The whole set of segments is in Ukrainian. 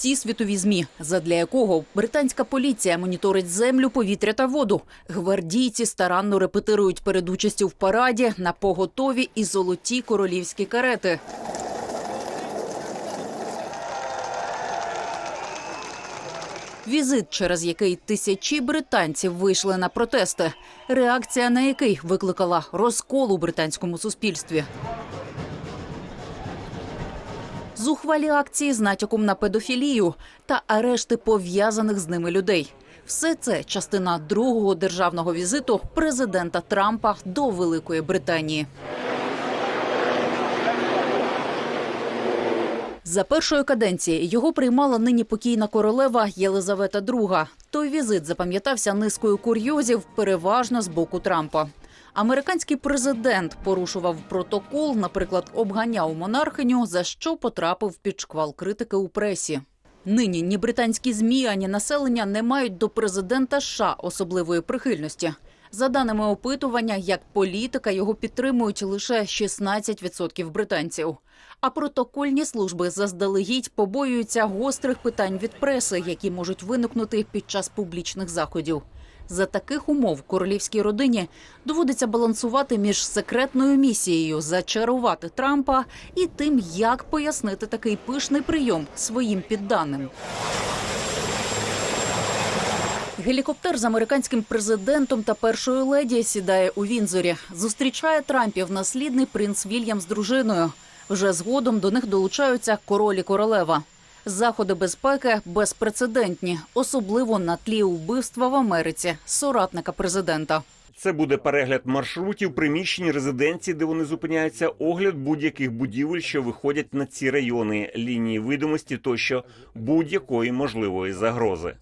всі світові змі, задля якого британська поліція моніторить землю, повітря та воду. Гвардійці старанно репетирують перед участю в параді на поготові і золоті королівські карети. Візит, через який тисячі британців вийшли на протести, реакція на який викликала розкол у британському суспільстві. Зухвалі акції з натяком на педофілію та арешти пов'язаних з ними людей. Все це частина другого державного візиту президента Трампа до Великої Британії. За першої каденції його приймала нині покійна королева Єлизавета II. Той візит запам'ятався низкою курйозів, переважно з боку Трампа. Американський президент порушував протокол, наприклад, обганяв монархиню, за що потрапив під шквал критики у пресі. Нині ні британські змі, ані населення не мають до президента США особливої прихильності. За даними опитування, як політика його підтримують лише 16% британців. А протокольні служби заздалегідь побоюються гострих питань від преси, які можуть виникнути під час публічних заходів. За таких умов королівській родині доводиться балансувати між секретною місією зачарувати Трампа і тим, як пояснити такий пишний прийом своїм підданим. Гелікоптер з американським президентом та першою леді сідає у Вінзорі. Зустрічає Трампів наслідний принц Вільям з дружиною. Вже згодом до них долучаються король і королева. Заходи безпеки безпрецедентні, особливо на тлі вбивства в Америці соратника президента. Це буде перегляд маршрутів, приміщень, резиденцій, де вони зупиняються, огляд будь-яких будівель, що виходять на ці райони, лінії видимості тощо будь-якої можливої загрози.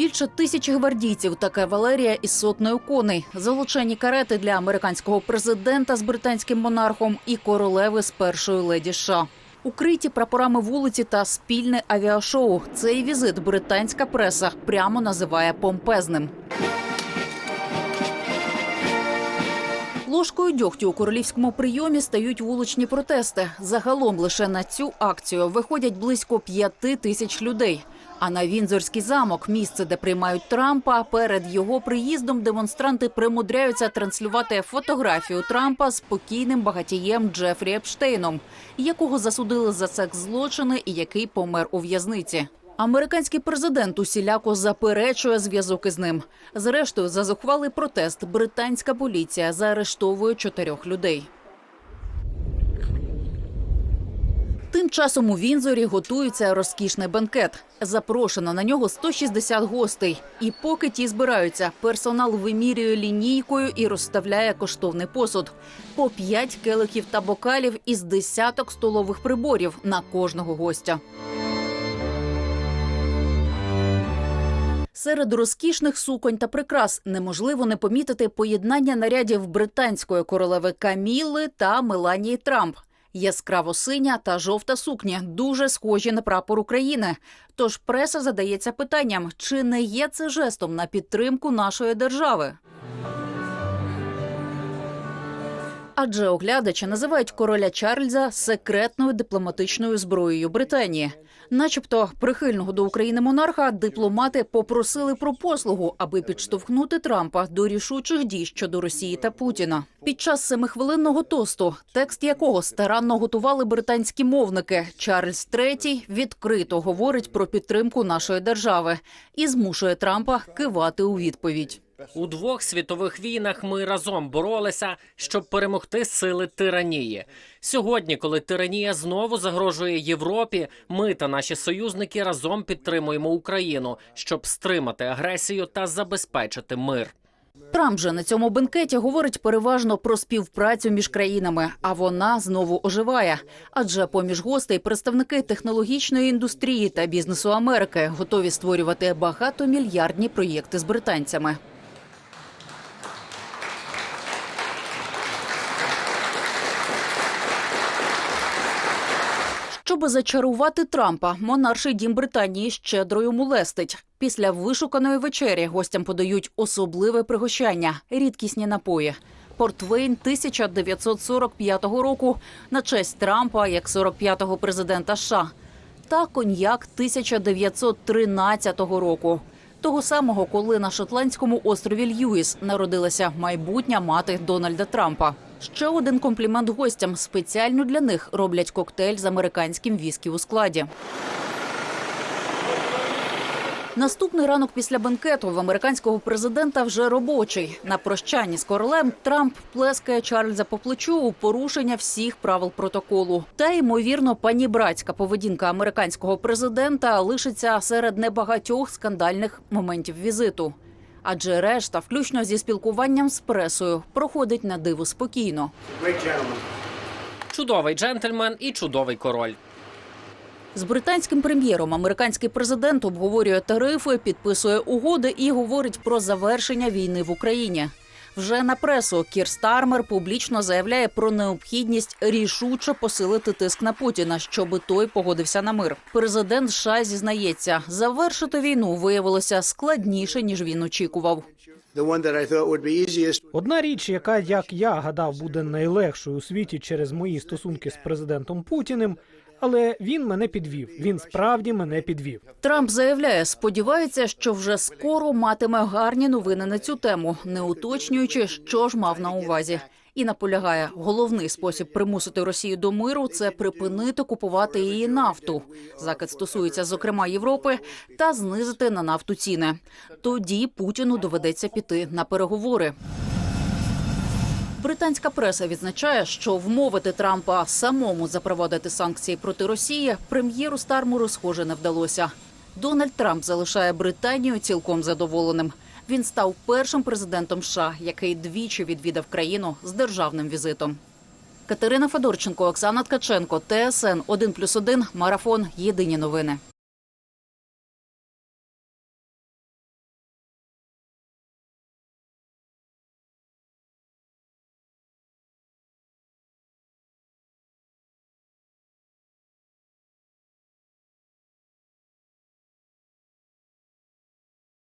Більше тисячі гвардійців та кавалерія із сотнею коней, залучені карети для американського президента з британським монархом і королеви з першою леді США. Укриті прапорами вулиці та спільне авіашоу. Цей візит британська преса прямо називає помпезним. Ложкою дьогтю у королівському прийомі стають вуличні протести. Загалом лише на цю акцію виходять близько п'яти тисяч людей. А на Вінзорський замок, місце, де приймають Трампа, перед його приїздом демонстранти примудряються транслювати фотографію Трампа з покійним багатієм Джефрі Епштейном, якого засудили за секс злочини і який помер у в'язниці. Американський президент усіляко заперечує зв'язок із ним. Зрештою, за зухвалий протест британська поліція заарештовує чотирьох людей. Тим часом у Вінзорі готується розкішний бенкет. Запрошено на нього 160 гостей. І поки ті збираються, персонал вимірює лінійкою і розставляє коштовний посуд. По п'ять келихів та бокалів із десяток столових приборів на кожного гостя. Серед розкішних суконь та прикрас неможливо не помітити поєднання нарядів британської королеви Каміли та Меланії Трамп. Яскраво синя та жовта сукня дуже схожі на прапор України. Тож преса задається питанням, чи не є це жестом на підтримку нашої держави. Адже оглядачі називають короля Чарльза секретною дипломатичною зброєю Британії. Начебто, прихильного до України монарха дипломати попросили про послугу, аби підштовхнути Трампа до рішучих дій щодо Росії та Путіна. Під час семихвилинного тосту, текст якого старанно готували британські мовники, Чарльз III відкрито говорить про підтримку нашої держави і змушує Трампа кивати у відповідь. У двох світових війнах ми разом боролися, щоб перемогти сили тиранії. Сьогодні, коли тиранія знову загрожує Європі, ми та наші союзники разом підтримуємо Україну, щоб стримати агресію та забезпечити мир. Трамп же на цьому бенкеті говорить переважно про співпрацю між країнами, а вона знову оживає. Адже поміж гостей представники технологічної індустрії та бізнесу Америки готові створювати багатомільярдні проєкти з британцями. Щоби зачарувати Трампа, монарший дім Британії щедро йому лестить. Після вишуканої вечері гостям подають особливе пригощання рідкісні напої. портвейн 1945 року на честь Трампа як 45-го президента США та коньяк 1913 року. Того самого, коли на шотландському острові Льюіс народилася майбутня мати Дональда Трампа. Ще один комплімент гостям. Спеціально для них роблять коктейль з американським віскі у складі. Наступний ранок після бенкету в американського президента вже робочий. На прощанні з королем Трамп плескає Чарльза по плечу у порушення всіх правил протоколу. Та ймовірно, панібратська поведінка американського президента лишиться серед небагатьох скандальних моментів візиту. Адже решта, включно зі спілкуванням з пресою, проходить на диво спокійно. Чудовий джентльмен і чудовий король. З британським прем'єром американський президент обговорює тарифи, підписує угоди і говорить про завершення війни в Україні. Вже на пресу Кір Стармер публічно заявляє про необхідність рішуче посилити тиск на Путіна, щоби той погодився на мир. Президент США зізнається, завершити війну виявилося складніше ніж він очікував. Одна річ, яка, як я гадав, буде найлегшою у світі через мої стосунки з президентом Путіним, але він мене підвів. Він справді мене підвів. Трамп заявляє, сподівається, що вже скоро матиме гарні новини на цю тему, не уточнюючи, що ж мав на увазі. І наполягає, головний спосіб примусити Росію до миру це припинити купувати її нафту. Закид стосується зокрема Європи та знизити на нафту ціни. Тоді Путіну доведеться піти на переговори. Британська преса відзначає, що вмовити Трампа самому запровадити санкції проти Росії прем'єру Стармуру схоже не вдалося. Дональд Трамп залишає Британію цілком задоволеним. Він став першим президентом США, який двічі відвідав країну з державним візитом. Катерина Федорченко, Оксана Ткаченко, ТСН 1+,1, Марафон. Єдині новини.